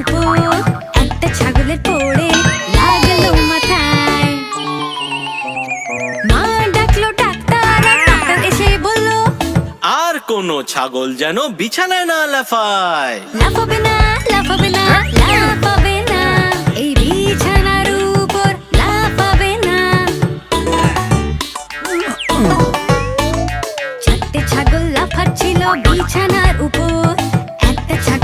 উপর। একটা ছাগলের পড়ে লাগল মাথায়। মা ডাকলো ডাক্তার ডাক্তার এসে বলল আর কোনো ছাগল যেন বিছানায় না লাফায়। লাফাবে না লাফাবে না লাফাবে না। এই বিছানার উপর লাফাবে না। চারটে ছাগল লাফাচ্ছিল বিছানার উপর।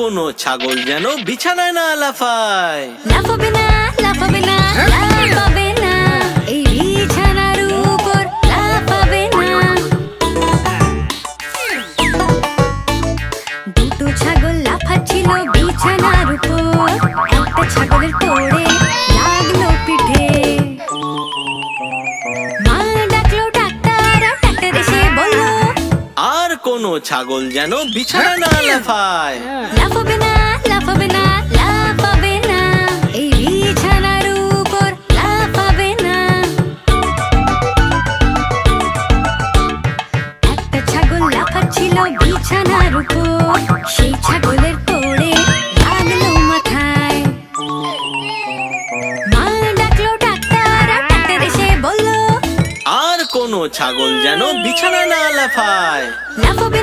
কোনো ছাগল যেন বিছানায় না লাফায়। লাফাবে না লাফাবে না লাফাবে না এই বিছানার উপর লাফাবে না। দুটো ছাগল লাফাচ্ছিল বিছানার উপর। একটা ছাগলের পড়ে লাগল পিঠে। মা ডাকলো ডাক্তার আর ডাক্তার এসে বলল আর কোনো ছাগল যেন বিছানা না লাফায়। বিছানার উপর সেই ছাগলের পড়ে লাগল মাথায়। মা ডাকলো ডাক্তার ডাক্তার এসে বলল আর কোনো ছাগল যেন বিছানা না লাফায়। লাফাবে